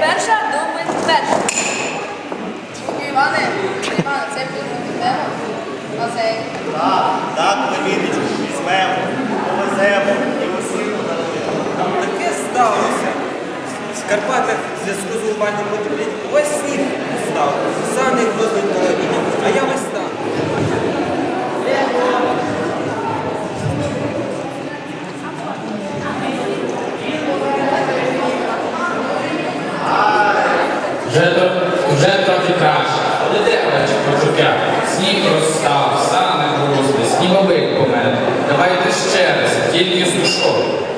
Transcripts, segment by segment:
перша, думай перша. Іване, Іване, це підемо. А це. Так, так, ми візьмемо, повеземо і усім подаруємо. Там таке сталося. В Карпатах в зв'язку з урбанним потеплінням. Ось сніг став. Сани грозить половині. А я весь тільки сушок.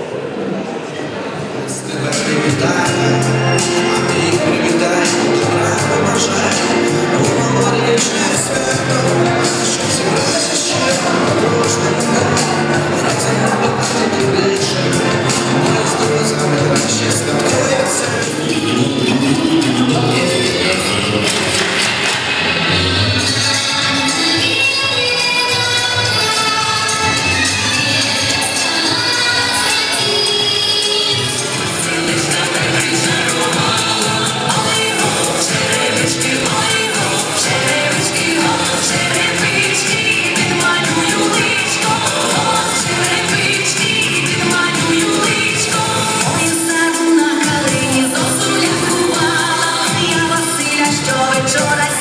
Sure, I